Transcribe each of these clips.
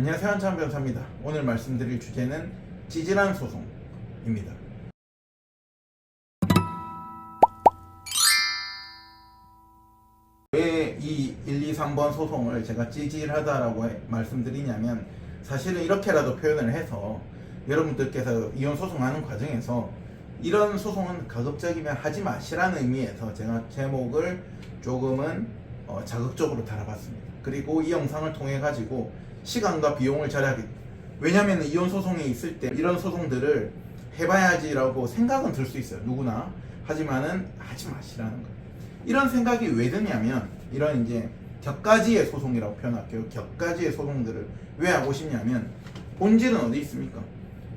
안녕하세요 한참 변사입니다. 오늘 말씀드릴 주제는 찌질한 소송입니다. 왜 이 1, 2, 3번 소송을 제가 찌질하다라고 해- 말씀드리냐면 사실은 이렇게라도 표현을 해서 여러분들께서 이혼 소송하는 과정에서 이런 소송은 가급적이면 하지 마시라는 의미에서 제가 제목을 조금은 어, 자극적으로 달아봤습니다. 그리고 이 영상을 통해 가지고 시간과 비용을 절약하기 왜냐하면 이혼 소송이 있을 때 이런 소송들을 해봐야지라고 생각은 들 수 있어요. 누구나 하지만은 하지 마시라는 거예요. 이런 생각이 왜 드냐면 이런 이제 격가지의 소송이라고 표현할게요. 격가지의 소송들을 왜 하고 싶냐면 본질은 어디 있습니까?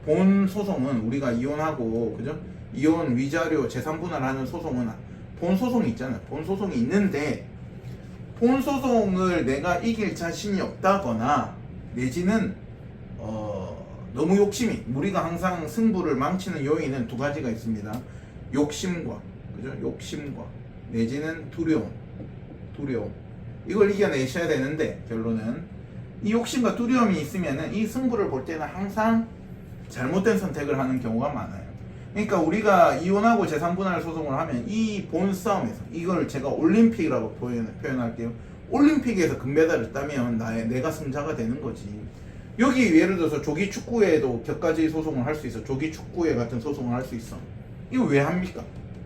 본 소송은 우리가 이혼하고 그죠? 이혼 위자료 재산 분할하는 소송은 본 소송이 있잖아요. 본 소송이 있는데 본 소송을 내가 이길 자신이 없다거나 내지는 어, 너무 욕심이 우리가 항상 승부를 망치는 요인은 두 가지가 있습니다. 욕심과 그죠? 욕심과 내지는 두려움, 두려움 이걸 이겨내셔야 되는데 결론은 이 욕심과 두려움이 있으면은 이 승부를 볼 때는 항상 잘못된 선택을 하는 경우가 많아요. 그러니까 우리가 이혼하고 재산분할 소송을 하면 이 본 싸움에서 이걸 제가 올림픽이라고 표현, 표현할게요. 올림픽에서 금메달을 따면 나의 내가 승자가 되는 거지. 여기 예를 들어서 조기 축구에도 격가지 소송을 할 수 있어. 조기 축구회 같은 소송을 할 수 있어. 이거 왜 합니까?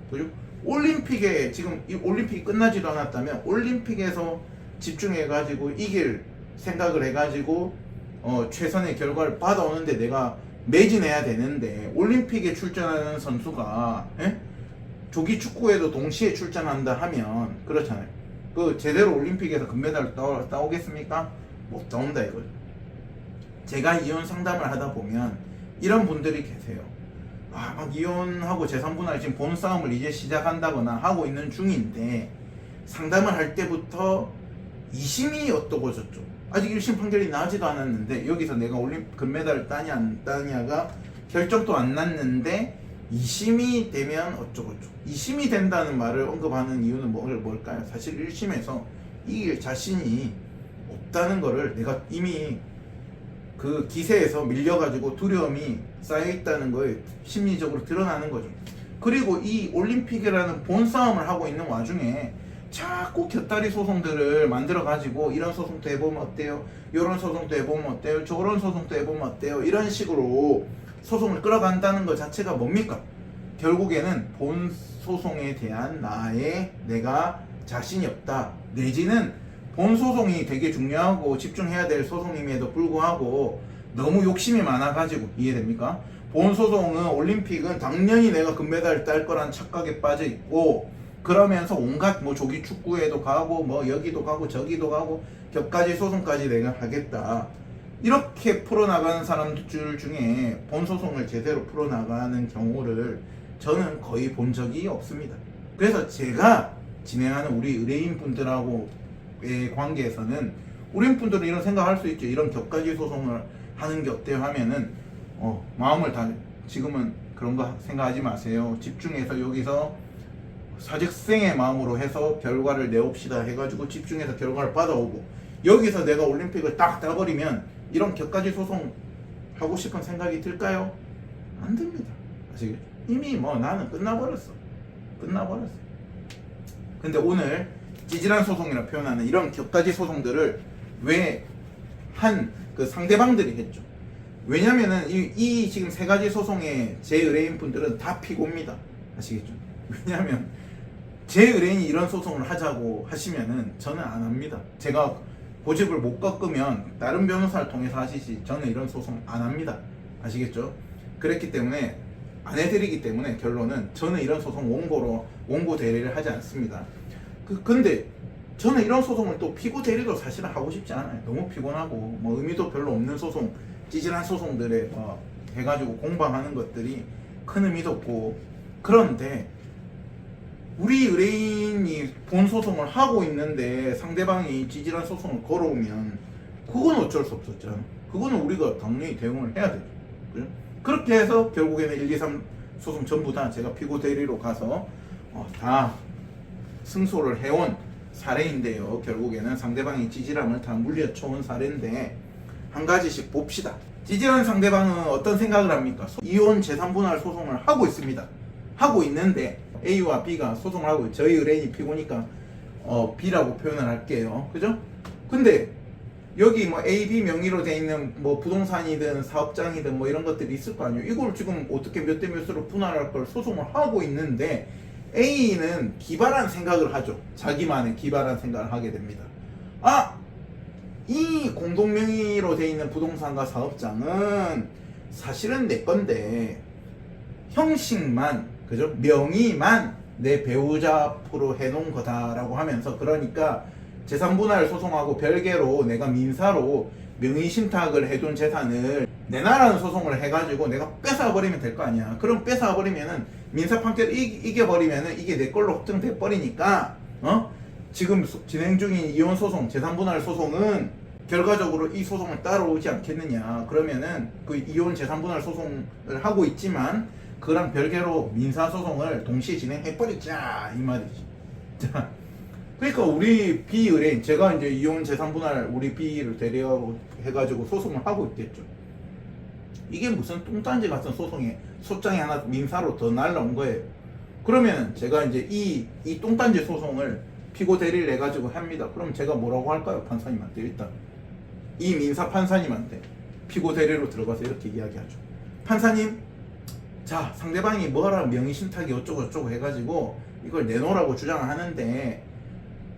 그죠? 올림픽에 지금 이 올림픽이 끝나지도 않았다면 올림픽에서 집중해 가지고 이길 생각을 해 가지고 어, 최선의 결과를 받아오는데 내가 매진해야 되는데 올림픽에 출전하는 선수가 예? 조기 축구에도 동시에 출전한다 하면 그렇잖아요. 그 제대로 올림픽에서 금메달을 따, 따오겠습니까? 못 따온다 이거죠. 제가 이혼 상담을 하다 보면 이런 분들이 계세요. 아, 막 이혼하고 재산분할 지금 본 싸움을 이제 시작한다거나 하고 있는 중인데 상담을 할 때부터 2심이 어떠고 저쩌고 아직 1심 판결이 나지도 않았는데 여기서 내가 올림 금메달을 따냐 안 따냐가 결정도 안 났는데 2심이 되면 어쩌고 저쩌고 2심이 된다는 말을 언급하는 이유는 뭐- 뭘까요? 사실 1심에서 이길 자신이 없다는 거를 내가 이미 그 기세에서 밀려가지고 두려움이 쌓여있다는 거에 심리적으로 드러나는 거죠. 그리고 이 올림픽이라는 본 싸움을 하고 있는 와중에 자꾸 곁다리 소송들을 만들어 가지고 이런 소송도 해보면 어때요? 이런 소송도 해보면 어때요? 저런 소송도 해보면 어때요? 이런 식으로 소송을 끌어간다는 것 자체가 뭡니까? 결국에는 본 소송에 대한 나의 내가 자신이 없다 내지는 본 소송이 되게 중요하고 집중해야 될 소송임에도 불구하고 너무 욕심이 많아가지고 이해됩니까? 본 소송은 올림픽은 당연히 내가 금메달을 딸 거란 착각에 빠져 있고 그러면서 온갖 뭐 조기 축구에도 가고 뭐 여기도 가고 저기도 가고 격가지 소송까지 내가 하겠다 이렇게 풀어나가는 사람들 중에 본 소송을 제대로 풀어나가는 경우를 저는 거의 본 적이 없습니다. 그래서 제가 진행하는 우리 의뢰인 분들하고의 관계에서는 의뢰인 분들은 이런 생각할 수 있죠. 이런 격가지 소송을 하는 게 어때요 하면은 어, 마음을 다 지금은 그런 거 생각하지 마세요. 집중해서 여기서 사직생의 마음으로 해서 결과를 내옵시다 해가지고 집중해서 결과를 받아오고 여기서 내가 올림픽을 딱 따버리면 이런 격가지 소송 하고 싶은 생각이 들까요? 안 듭니다. 아시겠죠? 이미 뭐 나는 끝나버렸어. 끝나버렸어. 근데 오늘 찌질한 소송이라 표현하는 이런 격가지 소송들을 왜 한 그 상대방들이 했죠. 왜냐면은 이, 이 지금 세 가지 소송의 제 의뢰인 분들은 다 피고입니다. 아시겠죠? 왜냐면 제 의뢰인이 이런 소송을 하자고 하시면은 저는 안 합니다. 제가 고집을 못 꺾으면 다른 변호사를 통해서 하시지 저는 이런 소송 안 합니다. 아시겠죠? 그랬기 때문에 안 해드리기 때문에 결론은 저는 이런 소송 원고로 원고 대리를 하지 않습니다. 그 근데 저는 이런 소송을 또 피고 대리도 사실은 하고 싶지 않아요. 너무 피곤하고 뭐 의미도 별로 없는 소송, 찌질한 소송들에 뭐 해가지고 공방하는 것들이 큰 의미도 없고 그런데 우리 의뢰인이 본 소송을 하고 있는데 상대방이 찌질한 소송을 걸어오면 그건 어쩔 수 없었잖아. 그거는 우리가 당연히 대응을 해야 되죠. 그죠? 그렇게 해서 결국에는 1, 2, 3 소송 전부 다 제가 피고 대리로 가서 어, 다 승소를 해온 사례인데요. 결국에는 상대방이 찌질함을 다 물려쳐온 사례인데 한 가지씩 봅시다. 찌질한 상대방은 어떤 생각을 합니까? 소- 이혼 재산분할 소송을 하고 있습니다. 하고 있는데 A와 B가 소송을 하고 저희 의뢰인이 피고니까 어, B라고 표현을 할게요. 그죠? 근데 여기 뭐 A, B 명의로 돼 있는 뭐 부동산이든 사업장이든 뭐 이런 것들이 있을 거 아니에요. 이걸 지금 어떻게 몇 대 몇으로 분할할 걸 소송을 하고 있는데 A는 기발한 생각을 하죠. 자기만의 기발한 생각을 하게 됩니다. 아! 이 공동 명의로 돼 있는 부동산과 사업장은 사실은 내 건데 형식만 그죠? 명의만 내 배우자 앞으로 해놓은 거다라고 하면서 그러니까 재산분할 소송하고 별개로 내가 민사로 명의 신탁을 해둔 재산을 내놔라는 소송을 해가지고 내가 뺏어버리면 될 거 아니야. 그럼 뺏어버리면은 민사 판결 이, 이겨버리면은 이게 내 걸로 확정돼 버리니까 어 지금 소- 진행 중인 이혼 소송, 재산분할 소송은 결과적으로 이 소송을 따라오지 않겠느냐. 그러면은 그 이혼 재산분할 소송을 하고 있지만 그랑 별개로 민사 소송을 동시에 진행해 버리자 이 말이지. 자, 그러니까 우리 B 의뢰인 제가 이제 이혼 재산분할 우리 B를 대리하고 해가지고 소송을 하고 있겠죠. 이게 무슨 뚱딴지 같은 소송에 소장이 하나 민사로 더 날라온 거예요. 그러면 제가 이제 이, 이 뚱딴지 소송을 피고 대리를 해가지고 합니다. 그럼 제가 뭐라고 할까요? 판사님한테 일단. 이 민사 판사님한테 피고 대리로 들어가서 이렇게 이야기하죠. 판사님, 자, 상대방이 뭐하라 명의 신탁이 어쩌고 저쩌고 해가지고 이걸 내놓으라고 주장을 하는데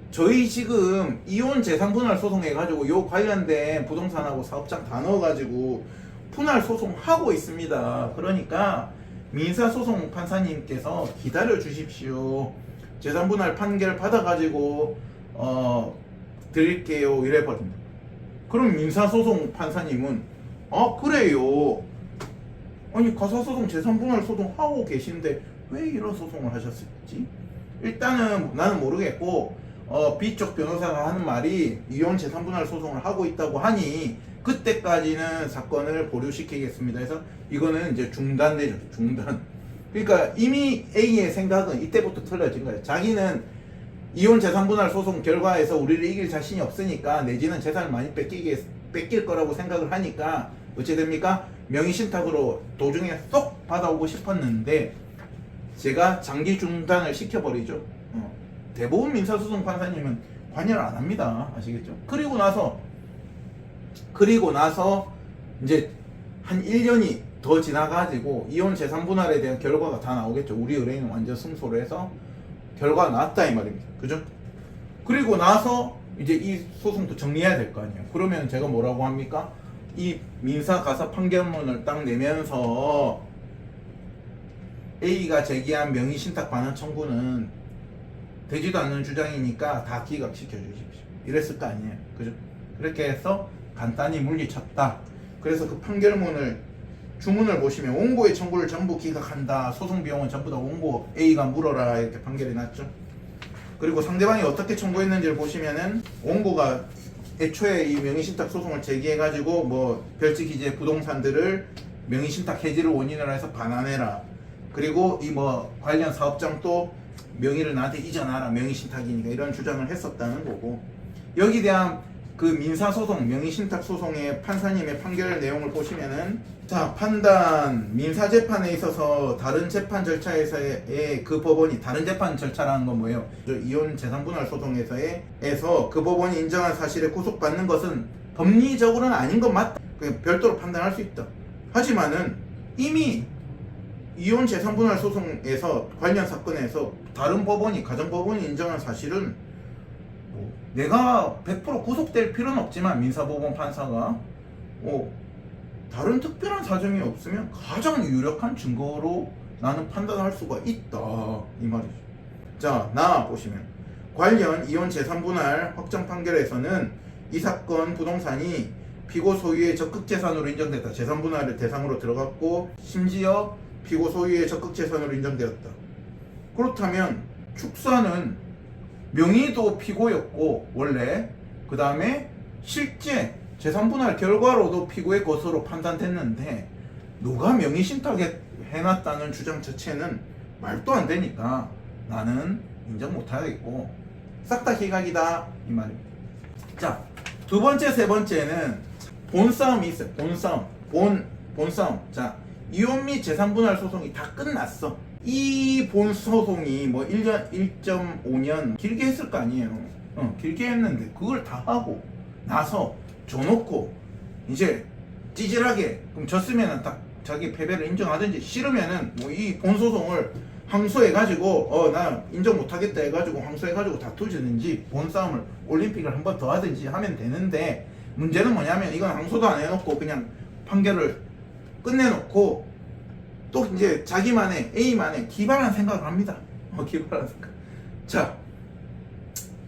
저희 지금 이혼 재산 분할 소송 해 가지고 요 관련된 부동산하고 사업장 다 넣어 가지고 분할 소송 하고 있습니다. 그러니까 민사 소송 판사님께서 기다려 주십시오. 재산 분할 판결 받아 가지고 어 드릴게요 이래 버립니다. 그럼 민사 소송 판사님은 아 그래요. 아니 가사소송 재산분할 소송 하고 계신데 왜 이런 소송을 하셨을지 일단은 나는 모르겠고 어, B쪽 변호사가 하는 말이 이혼 재산분할 소송을 하고 있다고 하니 그때까지는 사건을 보류시키겠습니다. 그래서 이거는 이제 중단되죠. 중단. 그러니까 이미 A의 생각은 이때부터 틀려진 거예요. 자기는 이혼 재산분할 소송 결과에서 우리를 이길 자신이 없으니까 내지는 재산을 많이 뺏기게, 뺏길 거라고 생각을 하니까 어찌 됩니까? 명의 신탁으로 도중에 쏙 받아오고 싶었는데 제가 장기 중단을 시켜버리죠. 어. 대부분 민사소송 판사님은 관여를 안 합니다. 아시겠죠? 그리고 나서 그리고 나서 이제 한 1년이 더 지나가지고 이혼 재산 분할에 대한 결과가 다 나오겠죠. 우리 의뢰인은 완전 승소를 해서 결과가 나왔다 이 말입니다. 그죠? 그리고 나서 이제 이 소송도 정리해야 될 거 아니에요. 그러면 제가 뭐라고 합니까? 이 민사 가사 판결문을 딱 내면서 A가 제기한 명의 신탁 반환 청구는 되지도 않는 주장이니까 다 기각시켜 주십시오. 이랬을 거 아니에요. 그죠? 그렇게 해서 간단히 물리쳤다. 그래서 그 판결문을 주문을 보시면 원고의 청구를 전부 기각한다. 소송 비용은 전부 다 원고 A가 물어라 이렇게 판결이 났죠. 그리고 상대방이 어떻게 청구했는지를 보시면은 원고가 애초에 이 명의신탁 소송을 제기해가지고 뭐 별지 기재 부동산들을 명의신탁 해지를 원인으로 해서 반환해라. 그리고 이 뭐 관련 사업장 또 명의를 나한테 이전하라 명의신탁이니까 이런 주장을 했었다는 거고 여기 대한 그 민사소송 명의신탁 소송의 판사님의 판결 내용을 보시면은 자 판단 민사재판에 있어서 다른 재판 절차에서의 그 법원이 다른 재판 절차라는 건 뭐예요? 저 이혼 재산분할 소송에서의 에서 그 법원이 인정한 사실에 구속받는 것은 법리적으로는 아닌 건 맞다. 그냥 별도로 판단할 수 있다. 하지만은 이미 이혼 재산분할 소송에서 관련 사건에서 다른 법원이 가정법원이 인정한 사실은 뭐 내가 100% 구속될 필요는 없지만 민사법원 판사가 뭐 다른 특별한 사정이 없으면 가장 유력한 증거로 나는 판단할 수가 있다 이 말이죠. 자, 나 보시면 관련 이혼 재산분할 확정 판결에서는 이 사건 부동산이 피고 소유의 적극 재산으로 인정됐다. 재산분할을 대상으로 들어갔고 심지어 피고 소유의 적극 재산으로 인정되었다. 그렇다면 축사는 명의도 피고였고 원래 그 다음에 실제 재산분할 결과로도 피고의 것으로 판단됐는데 누가 명의 신탁에 해놨다는 주장 자체는 말도 안 되니까 나는 인정 못하겠고 싹 다 기각이다 이 말입니다. 자 두 번째 세 번째는 본 싸움이 있어요. 본 싸움. 본, 본 싸움. 자, 이혼 및 재산분할 소송이 다 끝났어. 이 본 소송이 뭐 1년, 1.5년 길게 했을 거 아니에요. 어, 길게 했는데 그걸 다 하고 나서 줘놓고 이제 찌질하게 그럼 졌으면은 딱 자기 패배를 인정하든지 싫으면은 뭐 이 본 소송을 항소해 가지고 어 나 인정 못하겠다 해가지고 항소해 가지고 다투지든지 본 싸움을 올림픽을 한 번 더 하든지 하면 되는데 문제는 뭐냐면 이건 항소도 안 해놓고 그냥 판결을 끝내놓고 또 이제 자기만의 A만의 기발한 생각을 합니다. 어, 기발한 생각. 자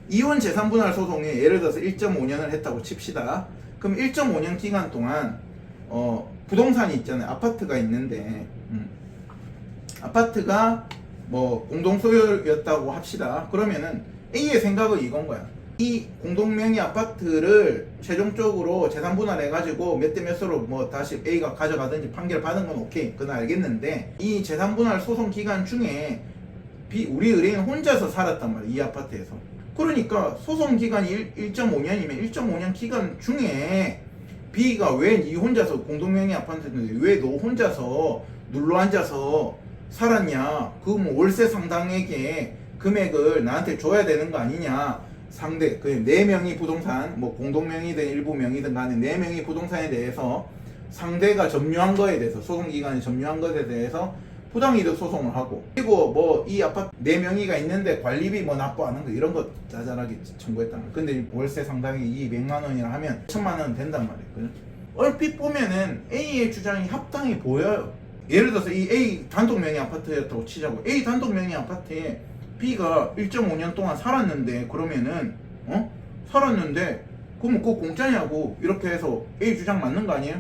이혼 재산 분할 소송에 예를 들어서 1.5년을 했다고 칩시다. 그럼 1.5년 기간 동안 어, 부동산이 있잖아요. 아파트가 있는데 음, 아파트가 뭐 공동 소유였다고 합시다. 그러면은 A의 생각은 이건 거야. 이 공동 명의 아파트를 최종적으로 재산 분할해 가지고 몇 대 몇으로 뭐 다시 A가 가져가든지 판결 받은 건 오케이. 그건 알겠는데 이 재산 분할 소송 기간 중에 B, 우리 의뢰인 혼자서 살았단 말이야. 이 아파트에서. 그러니까 소송 기간이 1, 1.5년이면 1.5년 기간 중에 B가 왜니 혼자서 공동명의 아파트인데 왜 너 혼자서 눌러 앉아서 살았냐? 그 뭐 월세 상당액의 금액을 나한테 줘야 되는 거 아니냐? 상대 그네 명이 부동산 뭐 공동명의든 일부 명의든 간에 네 명이 부동산에 대해서 상대가 점유한 거에 대해서 소송 기간에 점유한 것에 대해서 부당이득 소송을 하고 그리고 뭐 이 아파트 네 명의가 있는데 관리비 뭐 납부하는 거 이런 거 짜잘하게 말이야. 근데 이 월세 상당히 이 100만 원이라 하면 천만 원 된단 말이에요. 그죠? 얼핏 보면은 A의 주장이 합당해 보여요. 예를 들어서 이 A 단독 명의 아파트였다고 치자고. A 단독 명의 아파트에 B가 1.5년 동안 살았는데 그러면은 어? 살았는데 그러면 그거 공짜냐고 이렇게 해서 A 주장 맞는 거 아니에요?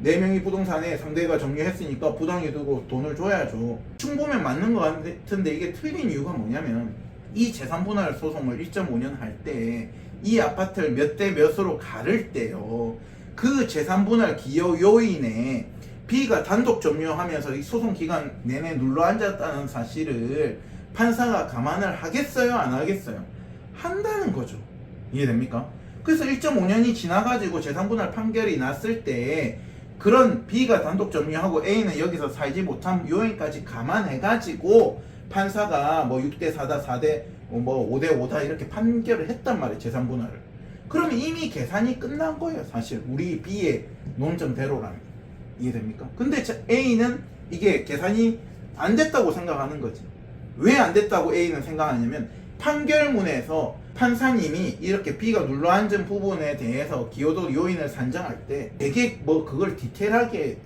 네 명이 부동산에 상대가 점유했으니까 부당이 두고 돈을 줘야죠. 층 보면 맞는 것 같은데 이게 틀린 이유가 뭐냐면 이 재산 분할 소송을 1.5년 할 때 이 아파트를 몇 대 몇으로 가를 때요. 그 재산 분할 기여 요인에 B가 단독 점유하면서 이 소송 기간 내내 눌러 앉았다는 사실을 판사가 감안을 하겠어요, 안 하겠어요? 한다는 거죠. 이해됩니까? 그래서 1.5년이 지나가지고 재산분할 판결이 났을 때 그런 B가 단독 점유하고 A는 여기서 살지 못한 요인까지 감안해가지고 판사가 뭐 6대 4다 4대 뭐 5대 5다 이렇게 판결을 했단 말이에요 재산분할을 그러면 이미 계산이 끝난 거예요 사실 우리 B의 논점대로라면 이해됩니까? 근데 저 A는 이게 계산이 안 됐다고 생각하는 거지 왜 안 됐다고 A는 생각하냐면 판결문에서 판사님이 이렇게 B가 눌러 앉은 부분에 대해서 기여도 요인을 산정할 때 되게 뭐 그걸 디테일하게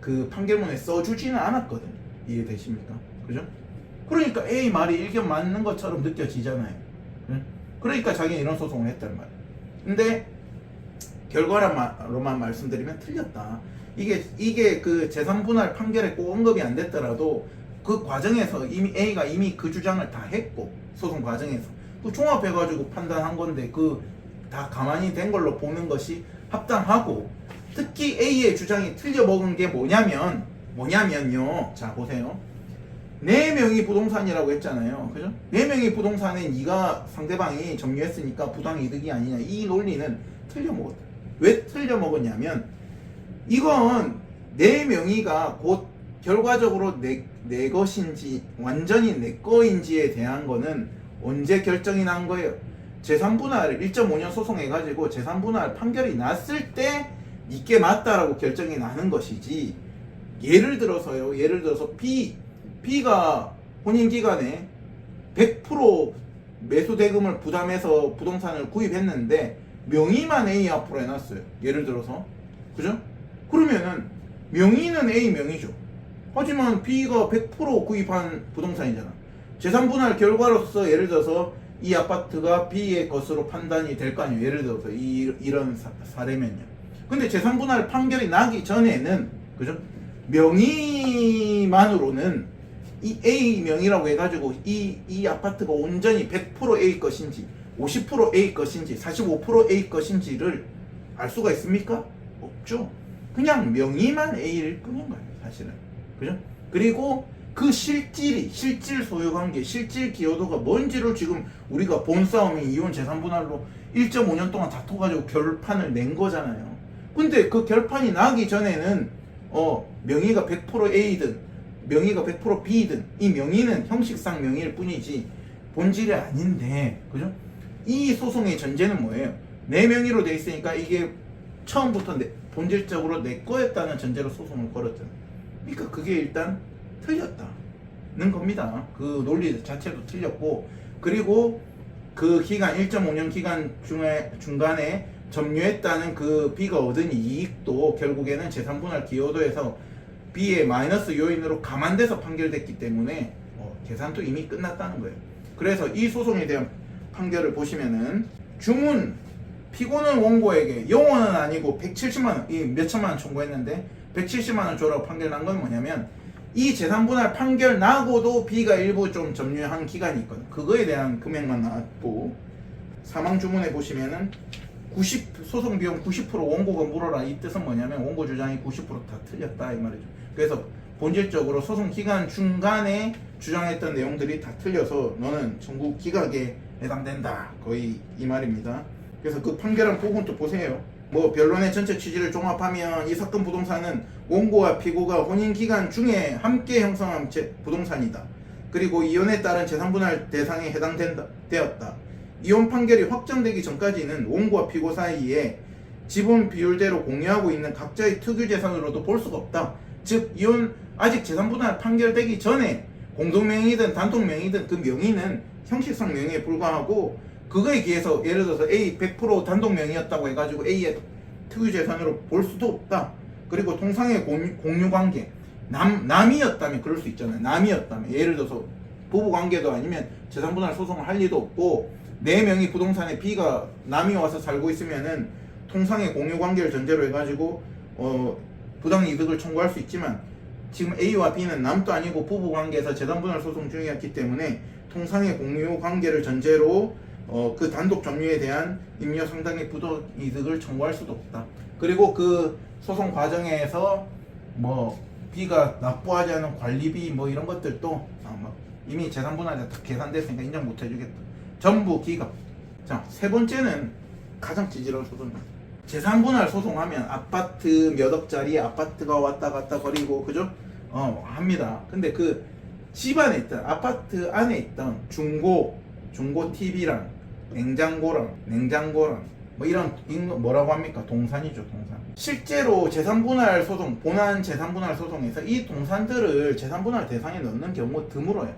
그 판결문에 써주지는 않았거든 이해되십니까? 그죠? 그러니까 A 말이 일견 맞는 것처럼 느껴지잖아요 응? 그러니까 자기는 이런 소송을 했단 말이야 근데 결과로만 말씀드리면 틀렸다 이게 이게 그 재산 분할 판결에 꼭 언급이 안 됐더라도 그 과정에서 이미 A가 이미 그 주장을 다 했고 소송 과정에서. 그 종합해가지고 판단한 건데 그 다 가만히 된 걸로 보는 것이 합당하고 특히 A의 주장이 틀려 먹은 게 뭐냐면 뭐냐면요. 자 보세요. 네 명이 부동산이라고 했잖아요. 그죠? 네 명이 부동산에 네가 상대방이 점유했으니까 부당 이득이 아니냐. 이 논리는 틀려 먹었다. 왜 틀려 먹었냐면 이건 내 명의가 곧 결과적으로 내, 내 것인지 완전히 내 거인지에 대한 거는 언제 결정이 난 거예요? 재산분할 1.5년 소송해가지고 재산분할 판결이 났을 때 이게 맞다라고 결정이 나는 것이지 예를 들어서요 예를 들어서 B B가 혼인 기간에 100% 매수 대금을 부담해서 부동산을 구입했는데 명의만 A 앞으로 해놨어요 예를 들어서 그죠? 그러면은 명의는 A 명의죠. 하지만 B가 100% 구입한 부동산이잖아. 재산 분할 결과로서 예를 들어서 이 아파트가 B의 것으로 판단이 될 거 아니에요. 예를 들어서 이, 이런 사, 사례면요. 근데 재산 분할 판결이 나기 전에는 그죠? 명의만으로는 이 A 명의라고 해가지고 이, 이 아파트가 온전히 100% A 것인지 50% A 것인지 45% A 것인지를 알 수가 있습니까? 없죠. 그냥 명의만 A일 뿐인 거예요, 사실은. 그죠? 그리고 그 실질이, 실질 소유 관계, 실질 기여도가 뭔지를 지금 우리가 본 싸움이 이혼 재산 분할로 1.5년 동안 다퉈 가지고 결판을 낸 거잖아요. 근데 그 결판이 나기 전에는 어 명의가 100% A든 명의가 100% B든 이 명의는 형식상 명의일 뿐이지 본질이 아닌데 그죠? 이 소송의 전제는 뭐예요? 내 명의로 돼 있으니까 이게 처음부터 내, 본질적으로 내 거였다는 전제로 소송을 걸었잖아. 그러니까 그게 일단 틀렸다는 겁니다. 그 논리 자체도 틀렸고 그리고 그 기간 1.5년 기간 중에 중간에 점유했다는 그 B가 얻은 이익도 결국에는 재산분할 기여도에서 B의 마이너스 요인으로 감안돼서 판결됐기 때문에 어, 계산도 이미 끝났다는 거예요. 그래서 이 소송에 대한 판결을 보시면은 주문 피고는 원고에게 영원은 아니고 170만 원, 이 몇천만 원 청구했는데 170만 원 줘라고 판결 난 건 뭐냐면 이 재산분할 판결 나고도 B가 일부 좀 점유한 기간이 있거든. 그거에 대한 금액만 나왔고 사망 주문에 보시면은 90 소송 비용 90% 원고가 물어라 이 뜻은 뭐냐면 원고 주장이 90%다 틀렸다 이 말이죠. 그래서 본질적으로 소송 기간 중간에 주장했던 내용들이 다 틀려서 너는 청구 기각에 해당된다 거의 이 말입니다. 그래서 그 판결한 부분도 보세요. 뭐 변론의 전체 취지를 종합하면 이 사건 부동산은 원고와 피고가 혼인 기간 중에 함께 형성한 제- 부동산이다. 그리고 이혼에 따른 재산 분할 대상에 해당된다 되었다. 이혼 판결이 확정되기 전까지는 원고와 피고 사이에 지분 비율대로 공유하고 있는 각자의 특유 재산으로도 볼 수가 없다. 즉 이혼 아직 재산 분할 판결되기 전에 공동명의든 단독명의든 그 명의는 형식상 명의에 불과하고 그거에 비해서 예를 들어서 A 100% 단독명의였다고 해가지고 A의 특유 재산으로 볼 수도 없다. 그리고 통상의 공유, 공유 관계 남 남이었다면 그럴 수 있잖아요. 남이었다면 예를 들어서 부부 관계도 아니면 재산 분할 소송을 할 리도 없고 네 명이 부동산에 B가 남이 와서 살고 있으면은 통상의 공유 관계를 전제로 해가지고 어 부당 이득을 청구할 수 있지만 지금 A와 B는 남도 아니고 부부 관계에서 재산 분할 소송 중이었기 때문에 통상의 공유 관계를 전제로 어, 그 단독 점유에 대한 임료 상당의 부당 이득을 청구할 수도 없다. 그리고 그 소송 과정에서 뭐 B가 납부하지 않은 관리비 뭐 이런 것들도 아, 뭐 이미 재산 분할이 다 계산됐으니까 인정 못 해주겠다. 전부 기각. 자, 세 번째는 가장 찌질한 소송입니다. 재산 분할 소송하면 아파트 몇 억짜리 아파트가 왔다 갔다 거리고 그죠? 어 합니다. 근데 그 집안에 있던 아파트 안에 있던 중고 중고 TV랑 냉장고랑 냉장고랑 뭐 이런 뭐라고 합니까? 동산이죠, 동산. 실제로 재산분할 소송, 본안 재산분할 소송에서 이 동산들을 재산분할 대상에 넣는 경우 드물어요.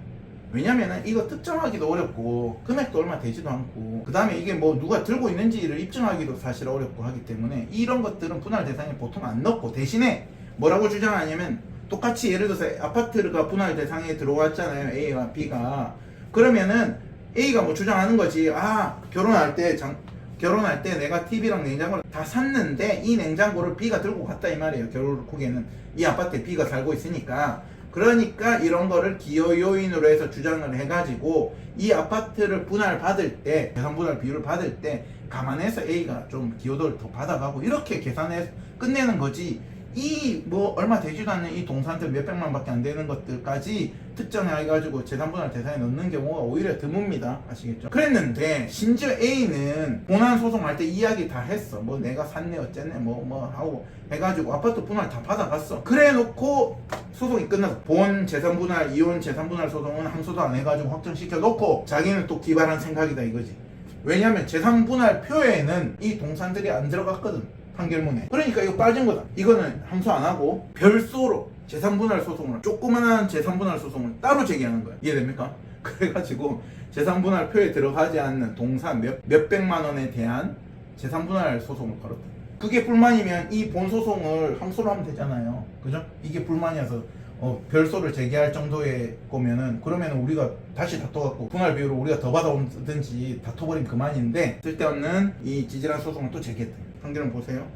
왜냐면은 이거 특정하기도 어렵고 금액도 얼마 되지도 않고 그 다음에 이게 뭐 누가 들고 있는지를 입증하기도 사실 어렵고 하기 때문에 이런 것들은 분할 대상에 보통 안 넣고 대신에 뭐라고 주장하냐면 똑같이 예를 들어서 아파트가 분할 대상에 들어왔잖아요 A와 B가 그러면은 A가 뭐 주장하는 거지. 아 결혼할 때 장, 결혼할 때 내가 TV랑 냉장고를 다 샀는데 이 냉장고를 B가 들고 갔다 이 말이에요 결국에는. 이 아파트에 B가 살고 있으니까. 그러니까 이런 거를 기여 요인으로 해서 주장을 해가지고 이 아파트를 분할 받을 때 재산 분할 비율을 받을 때 감안해서 A가 좀 기여도를 더 받아가고 이렇게 계산해 끝내는 거지 이 뭐 얼마 되지도 않는 이 동산들 몇백만 밖에 안 되는 것들까지 특정해가지고 재산 분할 대상에 넣는 경우가 오히려 드뭅니다. 아시겠죠? 그랬는데 심지어 A는 본안 소송할 때 이야기 다 했어. 뭐 내가 샀네 어쨌네 뭐 뭐 하고 해가지고 아파트 분할 다 받아갔어. 그래놓고 소송이 끝나서 본 재산 분할 이혼 재산 분할 소송은 항소도 안 해가지고 확정시켜 놓고 자기는 또 기발한 생각이다 이거지. 왜냐면 재산 분할 표에는 이 동산들이 안 들어갔거든 판결문에. 그러니까 이거 빠진 거다. 이거는 항소 안 하고 별도로 재산 분할 소송을 조그만한 재산 분할 소송을 따로 제기하는 거야. 이해됩니까? 그래가지고 재산 분할 표에 들어가지 않는 동산 몇, 몇백만 원에 대한 재산 분할 소송을 걸었다. 그게 불만이면 이 본 소송을 항소를 하면 되잖아요. 그죠? 이게 불만이어서 어, 별소를 제기할 정도의 거면은 그러면은 우리가 다시 다퉈갖고 분할 비율을 우리가 더 받아오든지 다퉈버리면 그만인데 쓸데없는 이 지질한 소송을 또 제기했다 판결은 보세요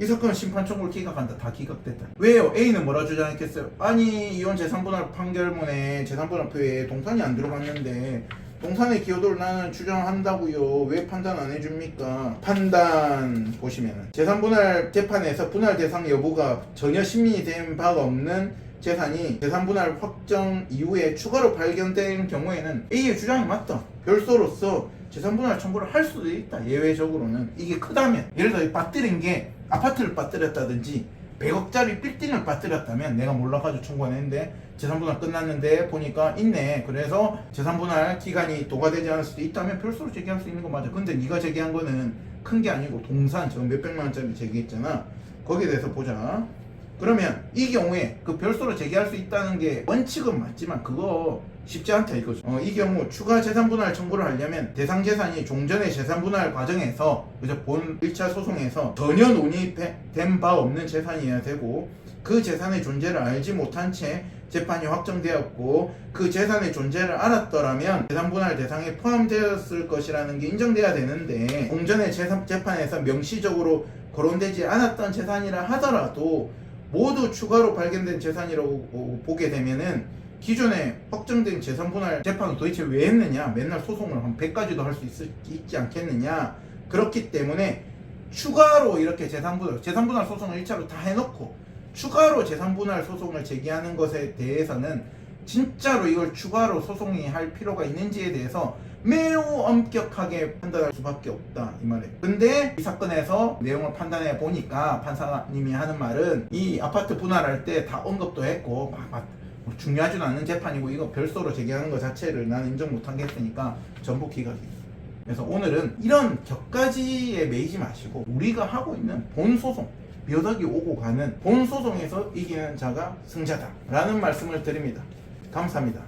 이 사건은 심판 청구를 기각한다 다 기각됐다 왜요? A는 뭐라 주장했겠어요? 아니 이혼 재산분할 판결문에 재산분할표에 동산이 안 들어갔는데 동산의 기여도를 나는 주장한다고요 왜 판단 안 해줍니까? 판단 보시면은 재산분할 재판에서 분할 대상 여부가 전혀 신민이 된 바가 없는 재산이 재산분할 확정 이후에 추가로 발견된 경우에는 A의 주장이 맞다. 별소로서 재산분할 청구를 할 수도 있다. 예외적으로는 이게 크다면 예를 들어 빠뜨린 게 아파트를 빠뜨렸다든지 100억짜리 빌딩을 빠뜨렸다면 내가 몰라가지고 청구했는데 재산분할 끝났는데 보니까 있네. 그래서 재산분할 기간이 도과되지 않을 수도 있다면 별도로 제기할 수 있는 거 맞아. 근데 네가 제기한 거는 큰 게 아니고 동산 저 몇백만 원짜리 제기했잖아. 거기에 대해서 보자. 그러면 이 경우에 그 별도로 제기할 수 있다는 게 원칙은 맞지만 그거 쉽지 않다 이거죠. 어, 이 경우 추가 재산 분할 청구를 하려면 대상 재산이 종전의 재산 분할 과정에서 그죠 본 1차 소송에서 전혀 논의된 바 없는 재산이어야 되고 그 재산의 존재를 알지 못한 채 재판이 확정되었고 그 재산의 존재를 알았더라면 재산 분할 대상에 포함되었을 것이라는 게 인정돼야 되는데 공전의 재산 재판에서 명시적으로 거론되지 않았던 재산이라 하더라도 모두 추가로 발견된 재산이라고 보게 되면은 기존에 확정된 재산 분할 재판을 도대체 왜 했느냐? 맨날 소송을 한 100가지도 할 수 있지 않겠느냐? 그렇기 때문에 추가로 이렇게 재산 분할 재산 분할 소송을 1차로 다 해놓고 추가로 재산 분할 소송을 제기하는 것에 대해서는 진짜로 이걸 추가로 소송이 할 필요가 있는지에 대해서 매우 엄격하게 판단할 수밖에 없다 이 말이에요. 근데 이 사건에서 내용을 판단해 보니까 판사님이 하는 말은 이 아파트 분할할 때 다 언급도 했고 막, 막뭐 중요하지도 않는 재판이고 이거 별도로 제기하는 것 자체를 나는 인정 못하겠으니까 전부 기각이. 그래서 오늘은 이런 격가지에 매이지 마시고 우리가 하고 있는 본 소송 몇 억이 오고 가는 본 소송에서 이기는 자가 승자다 라는 말씀을 드립니다. 감사합니다.